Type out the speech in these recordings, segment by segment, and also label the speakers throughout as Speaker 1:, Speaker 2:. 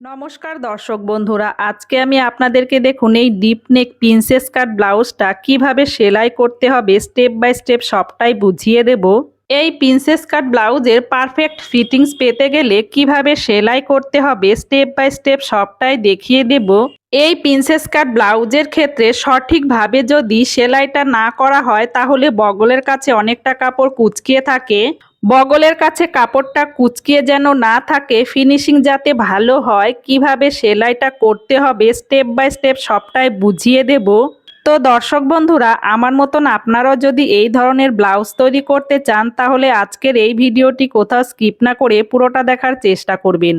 Speaker 1: নমস্কার দর্শক বন্ধুরা, আজকে আমি আপনাদেরকে দেখুন এই ডিপ নেক প্রিন্সেস কাট ব্লাউজটা কীভাবে সেলাই করতে হবে স্টেপ বাই স্টেপ সবটাই বুঝিয়ে দেব। এই প্রিন্সেস কাট ব্লাউজের পারফেক্ট ফিটিংস পেতে গেলে কীভাবে সেলাই করতে হবে স্টেপ বাই স্টেপ সবটাই দেখিয়ে দেব। এই প্রিন্সেস কাট ব্লাউজের ক্ষেত্রে সঠিকভাবে যদি সেলাইটা না করা হয়, তাহলে বগলের কাছে অনেকটা কাপড় কুচকিয়ে থাকে। বগলের কাছে কাপড়টা কুচকিয়ে যেন না থাকে ফিনিশিং যাতে ভালো হয়, কীভাবে সেলাইটা করতে হবে স্টেপ বাই স্টেপ সবটাই বুঝিয়ে দেব। তো দর্শক বন্ধুরা, আমার মতন আপনারাও যদি এই ধরনের ব্লাউজ তৈরি করতে চান, তাহলে আজকের এই ভিডিওটি কোথাও স্কিপ না করে পুরোটা দেখার চেষ্টা করবেন।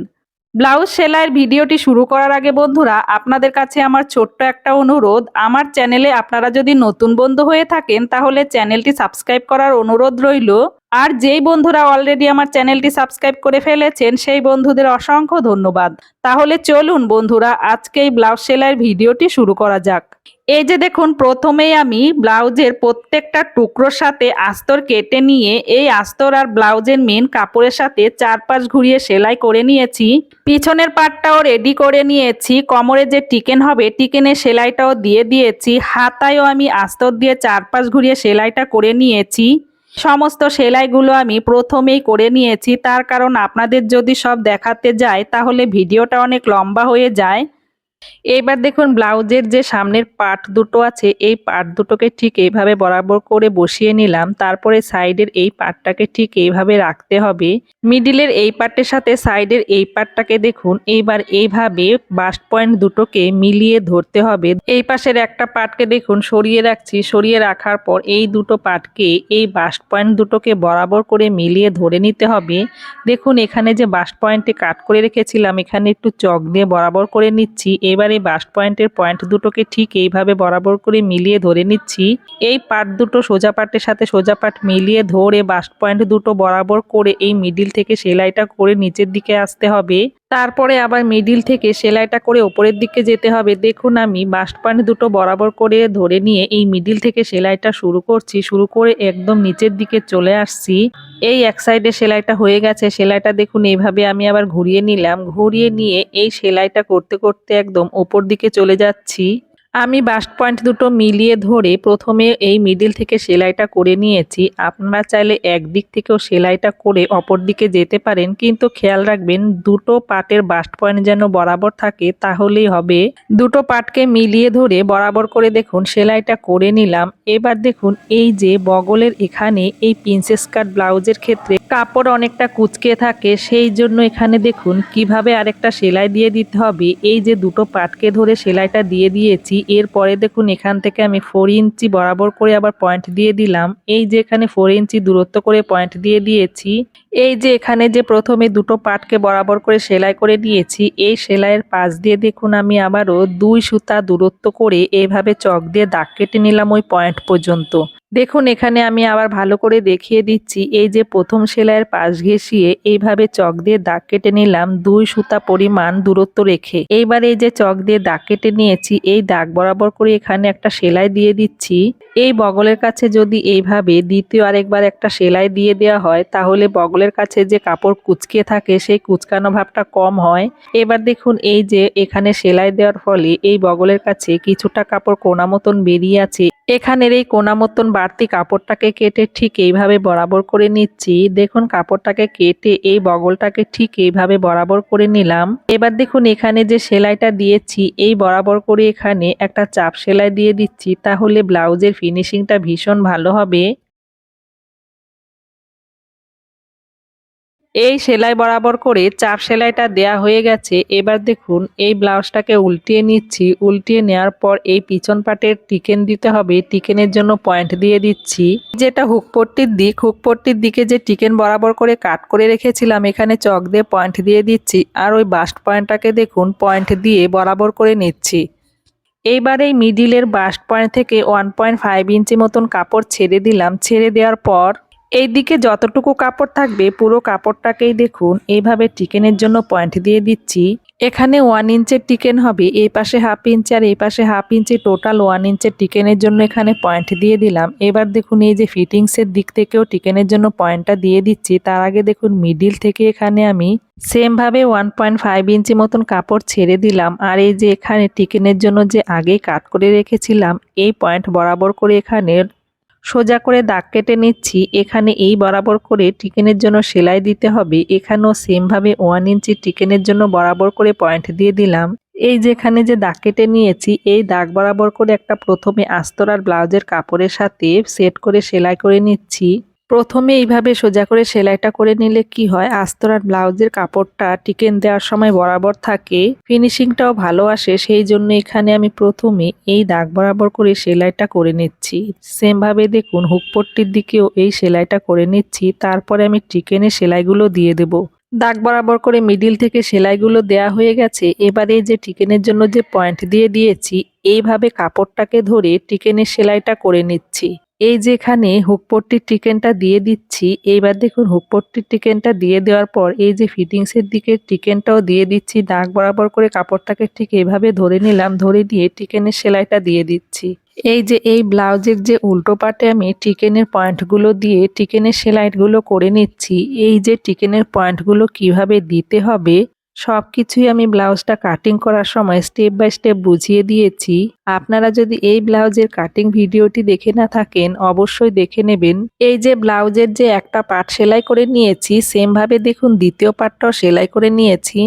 Speaker 1: ব্লাউজ সেলাইয়ের ভিডিওটি শুরু করার আগে বন্ধুরা, আপনাদের কাছে আমার ছোট্ট একটা অনুরোধ। আমার চ্যানেলে আপনারা যদি নতুন বন্ধু হয়ে থাকেন, তাহলে চ্যানেলটি সাবস্ক্রাইব করার অনুরোধ রইল। আর যেই বন্ধুরা অলরেডি আমার চ্যানেলটি সাবস্ক্রাইব করে ফেলেছেন, সেই বন্ধুদের অসংখ্য ধন্যবাদ। তাহলে চলুন বন্ধুরা, আজকে এই ব্লাউজ সেলাইয়ের ভিডিওটি শুরু করা যাক। এই যে দেখুন, প্রথমেই আমি ব্লাউজের প্রত্যেকটা টুকরোর সাথে আস্তর কেটে নিয়ে এই আস্তর আর ব্লাউজের মেন কাপড়ের সাথে চার পাশ ঘুরিয়ে সেলাই করে নিয়েছি। পিছনের পাটটাও রেডি করে নিয়েছি। কোমরে যে টিকেন হবে, টিকেনের সেলাইটাও দিয়ে দিয়েছি। হাতায়ও আমি আস্তর দিয়ে চার পাশ ঘুরিয়ে সেলাইটা করে নিয়েছি। সমস্ত সেলাইগুলো আমি প্রথমেই করে নিয়েছি। তার কারণ আপনাদের যদি সব দেখাতে যায়, তাহলে ভিডিওটা অনেক লম্বা হয়ে যায়। এবার দেখুন ব্লাউজের যে সামনের পার্ট দুটো আছে, এই পার্ট দুটোকে ঠিক এইভাবে বরাবর করে বসিয়ে নিলাম। তারপরে সাইডের এই পার্টটাকে ঠিক এইভাবে রাখতে হবে। মিডিলের এই পার্টের সাথে সাইডের এই পার্টটাকে দেখুন, এইবার এইভাবে বাস্ট পয়েন্ট দুটোকে মিলিয়ে ধরতে হবে। এই পাশের একটা পার্টকে দেখুন, সরিয়ে রাখছি। সরিয়ে রাখার পর এই দুটো পার্টকে এই বাস্ট পয়েন্ট দুটোকে বরাবর করে মিলিয়ে ধরে নিতে হবে। দেখুন এখানে যে বাস্ট পয়েন্টে কাট করে রেখেছিলাম, এখানে একটু চক দিয়ে বরাবর করে নিচ্ছি। এবারে বাস্ট পয়েন্টের পয়েন্ট দুটোকে ঠিক এইভাবে বরাবর করে মিলিয়ে ধরে নিচ্ছি। এই পাট দুটো সোজা পার্টের সাথে সোজা পার্ট মিলিয়ে ধরে বাস্ট পয়েন্ট দুটো বরাবর করে এই মিডিল থেকে সেলাইটা করে নিচের দিকে আসতে হবে। তারপরে আবার মিডিল থেকে সেলাইটা করে ওপরের দিকে যেতে হবে। দেখুন আমি বাস্ট পয়েন্ট দুটো বরাবর করে ধরে নিয়ে এই মিডিল থেকে সেলাইটা শুরু করছি। শুরু করে একদম নিচের দিকে চলে আসছি। এই এক সাইডে সেলাইটা হয়ে গেছে। সেলাইটা দেখুন এইভাবে আমি আবার ঘুরিয়ে নিলাম। ঘুরিয়ে নিয়ে এই সেলাইটা করতে করতে একদম ওপর দিকে চলে যাচ্ছি। আমি বাস্ট পয়েন্ট দুটো মিলিয়ে ধরে প্রথমে এই মিডিল থেকে সেলাইটা করে নিয়েছি। আপনারা চাইলে একদিক থেকেও সেলাইটা করে অপর দিকে যেতে পারেন, কিন্তু খেয়াল রাখবেন দুটো পার্টের বাস্ট পয়েন্ট যেন বরাবর থাকে তাহলেই হবে। দুটো পার্টকে মিলিয়ে ধরে বরাবর করে দেখুন, সেলাইটা করে নিলাম। এবার দেখুন, এই যে বগলের এখানে এই প্রিন্সেস কাট ব্লাউজের ক্ষেত্রে কাপড় অনেকটা কুচকে থাকে, সেই জন্য এখানে দেখুন কীভাবে আরেকটা সেলাই দিয়ে দিতে হবে। এই যে দুটো পাটকে ধরে সেলাইটা দিয়ে দিয়েছি এরপরে দেখুন এখান থেকে আমি ফোর ইঞ্চি বরাবর করে আবার পয়েন্ট দিয়ে দিলাম। এই যে এখানে ফোর ইঞ্চি দূরত্ব করে পয়েন্ট দিয়ে দিয়েছি। এই যে এখানে যে প্রথমে দুটো পাটকে বরাবর করে সেলাই করে দিয়েছি, এই সেলাইয়ের পাশ দিয়ে দেখুন আমি আবারও দুই সুতা দূরত্ব করে এইভাবে চক দিয়ে দাগ কেটে নিলাম ওই পয়েন্ট পর্যন্ত। দেখুন, এখানে আমি আবার ভালো করে দেখিয়ে দিচ্ছি, এই যে প্রথম সেলাইয়ের পাশ ঘেঁষিয়ে এইভাবে চক দিয়ে দাগ কেটে নিলাম, দুই সুতা পরিমাণ দূরত্ব রেখে। এইবার এই যে চক দিয়ে দাগ কেটে নিয়েছি, এই দাগ বরাবর করে এখানে একটা সেলাই দিয়ে দিচ্ছি। এই বগলের কাছে যদি এইভাবে দ্বিতীয় আরেকবার একটা সেলাই দিয়ে দেওয়া হয়, তাহলে বগলের কাছে যে কাপড় কুচকে থাকে, সেই কুচকানো ভাবটা কম হয়। এবার দেখুন, এই যে এখানে সেলাই দেওয়ার ফলে এই বগলের কাছে কিছুটা কাপড় কোনা মতন বেরিয়ে আছে। এখানের এই কোনা মতন বাড়তি কাপড়টাকে কেটে ঠিক এইভাবে বরাবর করে নিচ্ছি। দেখুন, কাপড়টাকে কেটে এই বগলটাকে ঠিক এইভাবে বরাবর করে নিলাম। এবার দেখুন, এখানে যে সেলাইটা দিয়েছি, এই বরাবর করে এখানে একটা চাপ সেলাই দিয়ে দিচ্ছি, তাহলে ব্লাউজের ফিনিশিংটা ভীষণ ভালো হবে। এই সেলাই বরাবর করে চাপ সেলাইটা দেয়া হয়ে গেছে। এবার দেখুন, এই ব্লাউজটাকে উল্টিয়ে নিচ্ছি। উল্টিয়ে নেওয়ার পর এই পিছন পাটের টিকেন দিতে হবে। টিকেনের জন্য পয়েন্ট দিয়ে দিচ্ছি। যেটা হুকপট্টির দিক হুকপট্টির দিকে যে টিকেন বরাবর করে কাট করে রেখেছিলাম, এখানে চক দিয়ে পয়েন্ট দিয়ে দিচ্ছি। আর ওই বাস্ট পয়েন্টটাকে দেখুন, পয়েন্ট দিয়ে বরাবর করে নিচ্ছি। এইবার এই মিডিলের বাস্ট পয়েন্ট থেকে ওয়ান পয়েন্ট ফাইভ ইঞ্চি মতন কাপড় ছেড়ে দিলাম। ছেড়ে দেওয়ার পর এইদিকে যতটুকু কাপড় থাকবে, পুরো কাপড়টাকেই দেখুন। এইভাবে টিকেনের জন্য পয়েন্ট দিয়ে দিচ্ছি। এখানে ওয়ান ইঞ্চের টিকেন হবে, এই পাশে হাফ ইঞ্চি আর এই পাশে হাফ ইঞ্চি টোটাল ওয়ান ইঞ্চের টিকেনের জন্য এখানে পয়েন্ট দিয়ে দিলাম। এবার দেখুন এই যে ফিটিংসের দিক থেকেও টিকেনের জন্য পয়েন্টটা দিয়ে দিচ্ছি। তার আগে দেখুন মিডিল থেকে এখানে আমি সেমভাবে ওয়ান পয়েন্ট ফাইভ ইঞ্চি মতন কাপড় ছেড়ে দিলাম। আর এই যে এখানে টিকেনের জন্য যে আগেই কাট করে রেখেছিলাম, এই পয়েন্ট বরাবর করে এখানে সোজা করে দাগ কেটে নিচ্ছি, এখানে এই বরাবর করে টিকেনের জন্য সেলাই দিতে হবে। এখানেও সেমভাবে ওয়ান ইঞ্চি টিকেনের জন্য বরাবর করে পয়েন্ট দিয়ে দিলাম। এই যেখানে যে দাগ কেটে নিয়েছি, এই দাগ বরাবর করে একটা প্রথমে আস্তরার ব্লাউজের কাপড়ের সাথে সেট করে সেলাই করে নিচ্ছি। প্রথমে এইভাবে সোজা করে সেলাইটা করে নিলে কি হয়? আস্তরার ব্লাউজের কাপড়টা টিকেন দেওয়ার সময় বরাবর থাকে, ফিনিশিংটাও ভালো আসে, সেই জন্য এখানে আমি প্রথমে এই দাগ বরাবর করে সেলাইটা করে নিচ্ছি। সেমভাবে দেখুন হুকপট্টির দিকেও এই সেলাইটা করে নিচ্ছি, তারপরে আমি টিকেনে সেলাইগুলো দিয়ে দেব। দাগ বরাবর করে মিডিল থেকে সেলাইগুলো দেয়া হয়ে গেছে, এবারে যে টিকেনের জন্য যে পয়েন্ট দিয়ে দিয়েছি, এইভাবে কাপড়টাকে ধরে টিকেনের সেলাইটা করে নিচ্ছি। এই যেখানে হুকপট্টির টিকেনটা দিয়ে দিচ্ছি, এইবার দেখুন হুকপট্টির টিকেনটা দিয়ে দেওয়ার পর এই যে ফিটিংসের দিকে টিকেনটাও দিয়ে দিচ্ছি, দাগ বরাবর করে কাপড়টাকে ঠিক এইভাবে ধরে নিলাম, ধরে দিয়ে টিকেনের সেলাইটা দিয়ে দিচ্ছি। এই যে এই ব্লাউজের যে উল্টো পাটে আমি টিকেনের পয়েন্টগুলো দিয়ে টিকেনের সেলাইগুলো করে নিচ্ছি, এই যে টিকেনের পয়েন্টগুলো কীভাবে দিতে হবে সব কিছুই আমি ব্লাউজটা কাটিং করার সময় স্টেপ বাই স্টেপ বুঝিয়ে দিয়েছি। আপনারা যদি এই ব্লাউজের কাটিং ভিডিওটি দেখে না থাকেন, অবশ্যই দেখে নেবেন। এই যে ব্লাউজের যে একটা পার্ট সেলাই করে নিয়েছি সেমভাবে দেখুন দ্বিতীয় পার্টটাও সেলাই করে নিয়েছি।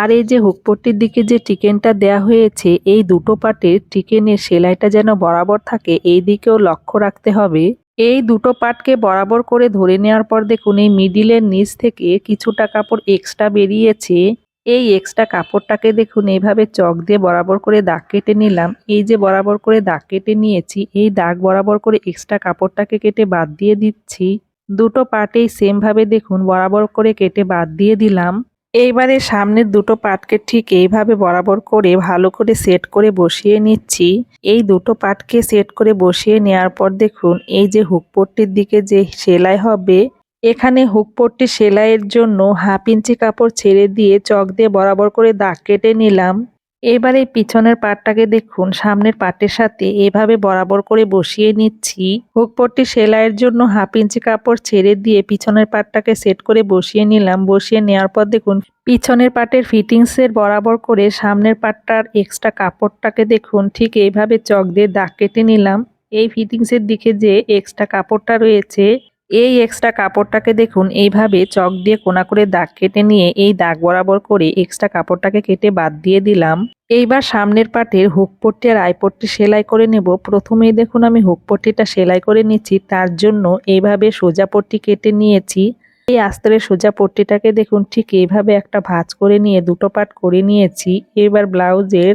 Speaker 1: আর এই যে হুকপট্টির দিকে যে টিকেনটা দেয়া হয়েছে, এই দুটো পার্টের টিকেনের সেলাইটা যেন বরাবর থাকে, এই দিকেও লক্ষ্য রাখতে হবে। এই দুটো পার্টকে বরাবর করে ধরে নেওয়ার পর দেখুন, এই মিডিলের নিচ থেকে কিছুটা কাপড় এক্সট্রা বেরিয়েছে। এই এক্সট্রা কাপড়টাকে দেখুন এইভাবে চক দিয়ে বরাবর করে দাগ কেটে নিলাম। এই যে বরাবর করে দাগ কেটে নিয়েছি, এই দাগ বরাবর করে এক্সট্রা কাপড়টাকে কেটে বাদ দিয়ে দিচ্ছি। দুটো পার্টেই সেমভাবে দেখুন, বরাবর করে কেটে বাদ দিয়ে দিলাম। এইবারে সামনের দুটো পাটকে ঠিক এইভাবে বরাবর করে ভালো করে সেট করে বসিয়ে নিচ্ছি। এই দুটো পাটকে সেট করে বসিয়ে নেওয়ার পর দেখুন, এই যে হুকপট্টির দিকে যে সেলাই হবে এখানে হুকপট্টি সেলাইয়ের জন্য হাফ ইঞ্চি কাপড় ছেড়ে দিয়ে চক দিয়ে বরাবর করে দাগ কেটে নিলাম। এবার পিছনের পাটটাকে দেখুন, সামনের পাটের সাথে এভাবে বরাবর করে বসিয়ে নিচ্ছি। হুকপট্টি সেলাইয়ের জন্য হাফ ইঞ্চি কাপড় ছেড়ে দিয়ে পিছনের পাটটাকে সেট করে বসিয়ে নিলাম। বসিয়ে নেওয়ার পর দেখুন, পিছনের পাটের ফিটিংসের বরাবর করে সামনের পাটটার এক্সট্রা কাপড়টাকে দেখুন, ঠিক এইভাবে চক দিয়ে দাগ কেটে নিলাম। এই ফিটিংসের দিকে যে এক্সট্রা কাপড়টা রয়েছে এই এক্সট্রা কাপড়টাকে দেখুন, এইভাবে চক দিয়ে কোনা করে দাগ কেটে নিয়ে এই দাগ বরাবর করে এক্সট্রা কাপড়টাকে কেটে বাদ দিয়ে দিলাম। এইবার সামনের পাটের হুকপট্টি আর আইপট্টি সেলাই করে নেব। প্রথমেই দেখুন আমি হুকপট্টিটা সেলাই করে নিচ্ছি, তার জন্য এইভাবে সোজা পট্টি কেটে নিয়েছি। এই আস্তরের সোজা পট্টিটাকে দেখুন, ঠিক এইভাবে একটা ভাঁজ করে নিয়ে দুটো পাট করে নিয়েছি। এবার ব্লাউজের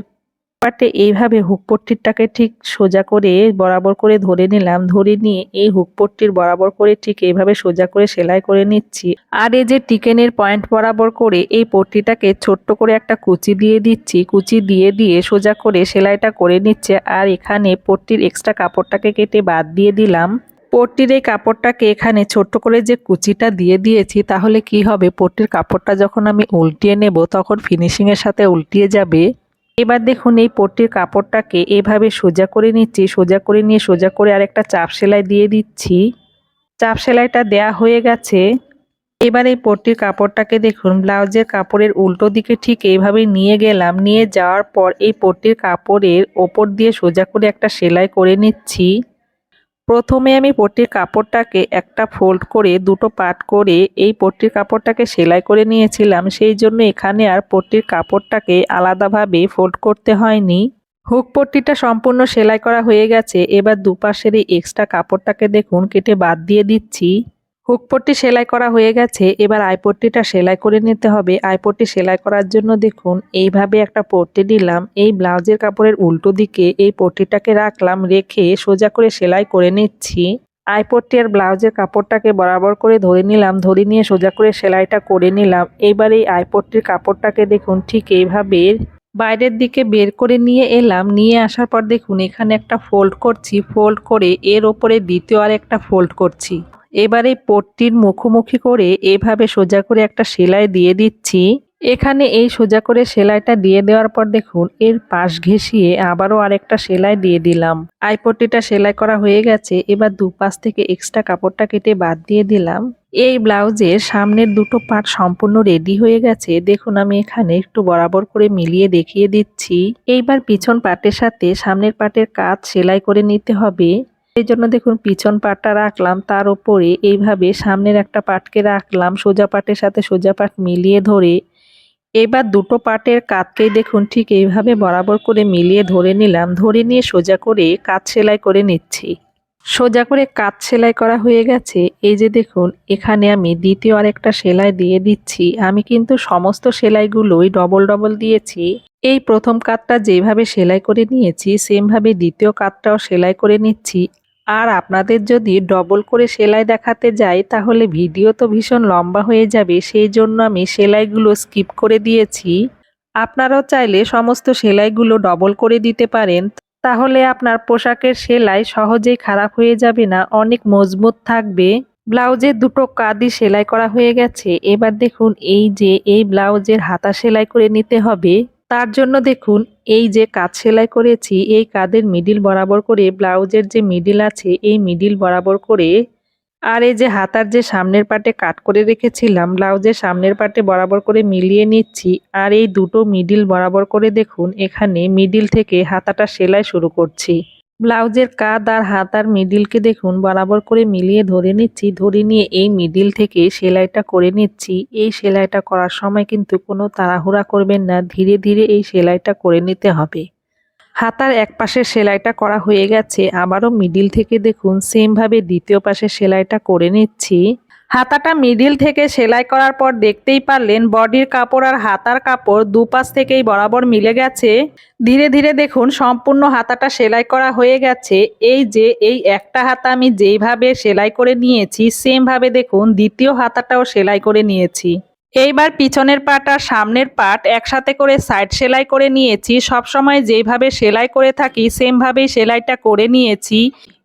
Speaker 1: পাটে এইভাবে হুকপট্টিটাকে ঠিক সোজা করে বরাবর করে ধরে নিলাম। ধরে নিয়ে এই হুকপট্টির বরাবর করে ঠিক এইভাবে সোজা করে সেলাই করে নিচ্ছি। আর এই যে টিকেনের পয়েন্ট বরাবর করে এই পট্টিটাকে ছোট্ট করে একটা কুচি দিয়ে দিচ্ছি। কুচি দিয়ে দিয়ে সোজা করে সেলাইটা করে নিচ্ছে। আর এখানে পট্টির এক্সট্রা কাপড়টাকে কেটে বাদ দিয়ে দিলাম। পট্টির এই কাপড়টাকে এখানে ছোট্ট করে যে কুচিটা দিয়ে দিয়েছি, তাহলে কি হবে? পট্টির কাপড়টা যখন আমি উল্টিয়ে নেব, তখন ফিনিশিংয়ের সাথে উল্টিয়ে যাবে। এবার দেখুন এই পট্টির কাপড়টাকে এভাবে সোজা করে নিচ্ছি, সোজা করে নিয়ে সোজা করে আরেকটা চাপ সেলাই দিয়ে দিচ্ছি। চাপ সেলাইটা দেয়া হয়ে গেছে। এবার এই পট্টির কাপড়টাকে দেখুন, ব্লাউজের কাপড়ের উল্টো দিকে ঠিক এইভাবে নিয়ে গেলাম। নিয়ে যাওয়ার পর এই পট্টির কাপড়ের ওপর দিয়ে সোজা করে একটা সেলাই করে নিচ্ছি। প্রথমে আমি পট্টির কাপড়টাকে একটা ফোল্ড করে, দুটো পাট করে এই পট্টির কাপড়টাকে সেলাই করে নিয়েছিলাম। সেই জন্য এখানে আর পট্টির কাপড়টাকে আলাদাভাবে ফোল্ড করতে হয়নি। হুক, পট্টিটা সম্পূর্ণ সেলাই করা হয়ে গেছে। এবার দুপাশের এই এক্সট্রা কাপড়টাকে দেখুন, কেটে বাদ দিয়ে দিচ্ছি। হুকপট্টি সেলাই করা হয়ে গেছে, এবার আইপট্টিটা সেলাই করে নিতে হবে। আইপট্টি সেলাই করার জন্য দেখুন, এইভাবে একটা পট্টি দিলাম এই ব্লাউজের কাপড়ের উল্টো দিকে এই পট্টিটাকে রাখলাম, রেখে সোজা করে সেলাই করে নিচ্ছি। আইপট্টি আর ব্লাউজের কাপড়টাকে বরাবর করে ধরে নিলাম, ধরে নিয়ে সোজা করে সেলাইটা করে নিলাম। এবার এই আইপট্টির কাপড়টাকে দেখুন, ঠিক এইভাবে বাইরের দিকে বের করে নিয়ে এলাম। নিয়ে আসার পর দেখুন, এখানে একটা ফোল্ড করছি, ফোল্ড করে এর ওপরে দ্বিতীয় আর একটা ফোল্ড করছি। এবার এই পট্টির মুখোমুখি করে এভাবে সোজা করে একটা সেলাই দিয়ে দিচ্ছি। এখানে এই সোজা করে সেলাইটা দিয়ে দেওয়ার পর দেখুন, এর পাশ ঘেঁষিয়ে আবারও আরেকটা সেলাই দিয়ে দিলাম। আইপট্টিটা সেলাই করা হয়ে গেছে, এবার দুপাশ থেকে এক্সট্রা কাপড়টা কেটে বাদ দিয়ে দিলাম। এই ব্লাউজের সামনের দুটো পার্ট সম্পূর্ণ রেডি হয়ে গেছে। দেখুন, আমি এখানে একটু বরাবর করে মিলিয়ে দেখিয়ে দিচ্ছি। এইবার পিছন পাটের সাথে সামনের পাটের কাজ সেলাই করে নিতে হবে। এই জন্য দেখুন পিছন পাটটা রাখলাম, তার উপরে এইভাবে সামনের একটা পাটকে রাখলাম, সোজা পাটের সাথে সোজা পাট মিলিয়ে ধরে। এবার দুটো পাটের কাতকেই দেখুন ঠিক এইভাবে বরাবর করে মিলিয়ে ধরে নিলাম, ধরে নিয়ে সোজা করে কাজ সেলাই করে নিচ্ছি। সোজা করে কাজ সেলাই করা হয়ে গেছে। এই যে দেখুন, এখানে আমি দ্বিতীয় আরেকটা সেলাই দিয়ে দিচ্ছি। আমি কিন্তু সমস্ত সেলাইগুলোই ডবল ডবল দিয়েছি। এই প্রথম কাতটা যেভাবে সেলাই করে নিয়েছি, সেমভাবে দ্বিতীয় কাতটাও সেলাই করে নিচ্ছি। আর আপনাদের যদি ডবল করে সেলাই দেখাতে যাই, তাহলে ভিডিও তো ভীষণ লম্বা হয়ে যাবে। সেই জন্য আমি সেলাইগুলো স্কিপ করে দিয়েছি। আপনারাও চাইলে সমস্ত সেলাইগুলো ডবল করে দিতে পারেন। তাহলে আপনার পোশাকের সেলাই সহজেই খারাপ হয়ে যাবে না, অনেক মজবুত থাকবে। ব্লাউজের দুটো কাঁদি সেলাই করা হয়ে গেছে। এবার দেখুন এই যে এই ব্লাউজের হাতা সেলাই করে নিতে হবে। তার জন্য দেখুন, এই যে কাজ সেলাই করেছি, এই কাদের মিডিল বরাবর করে ব্লাউজের যে মিডিল আছে, এই মিডিল বরাবর করে আর এই যে হাতার যে সামনের পাটে কাট করে রেখেছিলাম, ব্লাউজের সামনের পাটে বরাবর করে মিলিয়ে নিচ্ছি। আর এই দুটো মিডিল বরাবর করে দেখুন, এখানে মিডিল থেকে হাতাটা সেলাই শুরু করছি। ব্লাউজের কাঁধ আর হাতার মিডিলকে দেখুন, বরাবর করে মিলিয়ে ধরে নিচ্ছি। ধরে নিয়ে এই মিডিল থেকে সেলাইটা করে নিচ্ছি। এই সেলাইটা করার সময় কিন্তু কোনো তাড়াহুড়া করবেন না। ধীরে ধীরে এই সেলাইটা করে নিতে হবে। হাতার এক পাশের সেলাইটা করা হয়ে গেছে। আবারও মিডিল থেকে দেখুন সেমভাবে দ্বিতীয় পাশে সেলাইটা করে নিচ্ছি। হাতাটা মিডিল থেকে সেলাই করার পর দেখতেই পারলেন বডির কাপড় আর হাতার কাপড় দুপাশ থেকেই বরাবর মিলে গেছে। ধীরে ধীরে দেখুন, সম্পূর্ণ হাতাটা সেলাই করা হয়ে গেছে। এই যে, এই একটা হাতা আমি যেইভাবে সেলাই করে নিয়েছি সেমভাবে দেখুন, দ্বিতীয় হাতাটাও সেলাই করে নিয়েছি। এইবার পিছনের পাট আর সামনের পাট একসাথে করে সাইড সেলাই করে নিয়েছি। সব সময় যেইভাবে সেলাই করে থাকি, সেমভাবেই সেলাইটা করে নিয়েছি।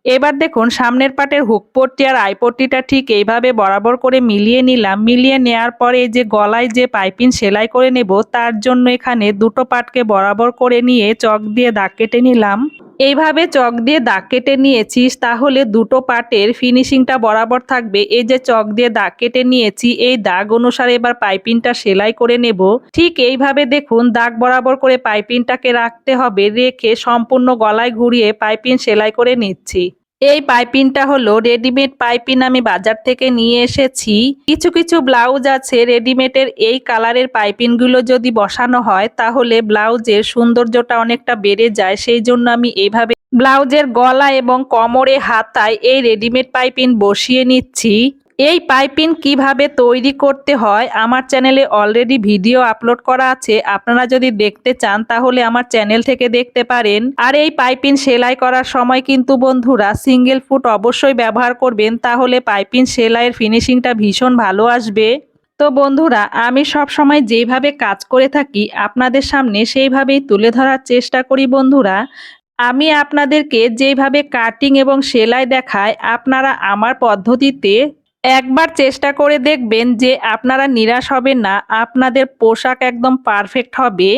Speaker 1: এবার দেখুন, সামনের পাটের হুকপট্টি আর আইপট্টিটা ঠিক এইভাবে বরাবর করে মিলিয়ে নিলাম। মিলিয়ে নেয়ার পরে যে গলায় যে পাইপিং সেলাই করে নেব, তার জন্য এখানে দুটো পাটকে বরাবর করে নিয়ে চক দিয়ে দাগ কেটে নিলাম। এইভাবে চক দিয়ে দাগ কেটে নিয়েছিস, তাহলে দুটো পাটের ফিনিশিংটা বরাবর থাকবে। এই যে চক দিয়ে দাগ কেটে নিয়েছি, এই দাগ অনুসারে এবার পাইপিংটা সেলাই করে নেব। ঠিক এইভাবে দেখুন, দাগ বরাবর করে পাইপিংটাকে রাখতে হবে, রেখে সম্পূর্ণ গলায় ঘুরিয়ে পাইপিং সেলাই করে নিচ্ছি। এই পাইপিনটা হলো রেডিমেড পাইপিন আমি বাজার থেকে নিয়ে এসেছি। কিছু কিছু ব্লাউজ আছে, রেডিমেডের এই কালারের পাইপিনগুলো যদি বসানো হয়, তাহলে ব্লাউজের সৌন্দর্যটা অনেকটা বেড়ে যায়। সেই জন্য আমি এইভাবে ব্লাউজের গলা এবং কোমরে, হাতায় এই রেডিমেড পাইপিন বসিয়ে নিচ্ছি। এই পাইপিং কীভাবে তৈরি করতে হয়? আমার চ্যানেলে অলরেডি ভিডিও আপলোড করা আছে। আপনারা যদি দেখতে চান, তাহলে আমার চ্যানেল থেকে দেখতে পারেন। আর এই পাইপিং সেলাই করার সময় কিন্তু বন্ধুরা, সিঙ্গেল ফুট অবশ্যই ব্যবহার করবেন, তাহলে পাইপিং সেলাইয়ের ফিনিশিংটা ভীষণ ভালো আসবে। তো বন্ধুরা, আমি সব সময় যেভাবে কাজ করে থাকি, আপনাদের সামনে সেইভাবেই তুলে ধরার চেষ্টা করি বন্ধুরা। আমি আপনাদেরকে যেভাবে কাটিং এবং সেলাই দেখাই, আপনারা আমার পদ্ধতিতে একবার চেষ্টা করে দেখবেন যে আপনারা নিরাশ হবেন না, আপনাদের পোশাক একদম পারফেক্ট হবে।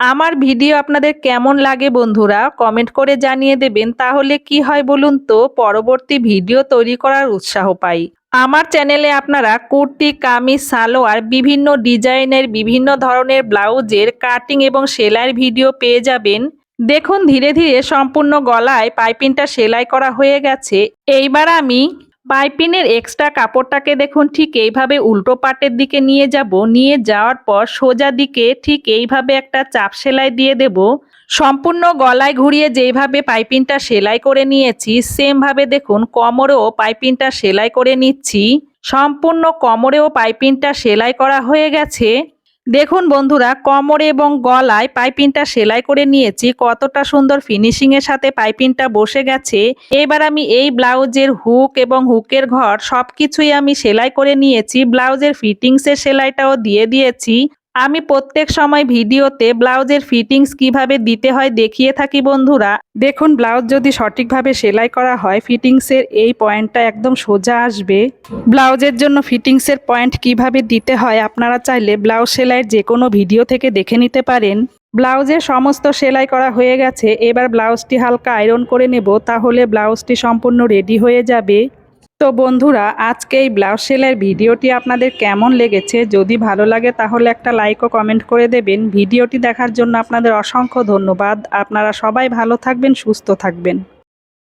Speaker 1: আমার ভিডিও আপনাদের কেমন লাগে বন্ধুরা কমেন্ট করে জানিয়ে দেবেন, তাহলে কি হয় বলুন তো? পরবর্তী ভিডিও তৈরি করার উৎসাহ পাই। আমার চ্যানেলে আপনারা কুর্তি, কামিজ, সালোয়ার, বিভিন্ন ডিজাইনের, বিভিন্ন ধরনের ব্লাউজের কাটিং এবং সেলাইয়ের ভিডিও পেয়ে যাবেন। দেখুন ধীরে ধীরে সম্পূর্ণ গলায় পাইপিংটা সেলাই করা হয়ে গেছে। এইবার আমি পাইপিনের এক্সট্রা কাপড়টাকে দেখুন, ঠিক এইভাবে উল্টো পাটের দিকে নিয়ে যাব। নিয়ে যাওয়ার পর সোজা দিকে ঠিক এইভাবে একটা চাপ সেলাই দিয়ে দেব। সম্পূর্ণ গলায় ঘুরিয়ে যেইভাবে পাইপিনটা সেলাই করে নিয়েছি, সেমভাবে দেখুন, কোমরেও পাইপিনটা সেলাই করে নিচ্ছি। সম্পূর্ণ কোমরেও পাইপিনটা সেলাই করা হয়ে গেছে। দেখুন বন্ধুরা, কোমরে এবং গলায় পাইপিংটা সেলাই করে নিয়েছি। কতটা সুন্দর ফিনিশিংয়ের সাথে পাইপিংটা বসে গেছে। এবার আমি এই ব্লাউজের হুক এবং হুকের ঘর সবকিছুই আমি সেলাই করে নিয়েছি। ব্লাউজের ফিটিংসের সেলাইটাও দিয়ে দিয়েছি। আমি প্রত্যেক সময় ভিডিওতে ব্লাউজের ফিটিংস কীভাবে দিতে হয় দেখিয়ে থাকি বন্ধুরা। দেখুন, ব্লাউজ যদি সঠিকভাবে সেলাই করা হয়, ফিটিংসের এই পয়েন্টটা একদম সোজা আসবে। ব্লাউজের জন্য ফিটিংসের পয়েন্ট কীভাবে দিতে হয় আপনারা চাইলে ব্লাউজ সেলাইয়ের যে কোনো ভিডিও থেকে দেখে নিতে পারেন। ব্লাউজের সমস্ত সেলাই করা হয়ে গেছে, এবার ব্লাউজটি হালকা আয়রন করে নেব, তাহলে ব্লাউজটি সম্পূর্ণ রেডি হয়ে যাবে। তো বন্ধুরা, আজকে এই ব্লাউজ সেলাইয়ের ভিডিওটি আপনাদের কেমন লেগেছে? যদি ভালো লাগে তাহলে একটা লাইক ও কমেন্ট করে দেবেন। ভিডিওটি দেখার জন্য আপনাদের অসংখ্য ধন্যবাদ। আপনারা সবাই ভালো থাকবেন, সুস্থ থাকবেন।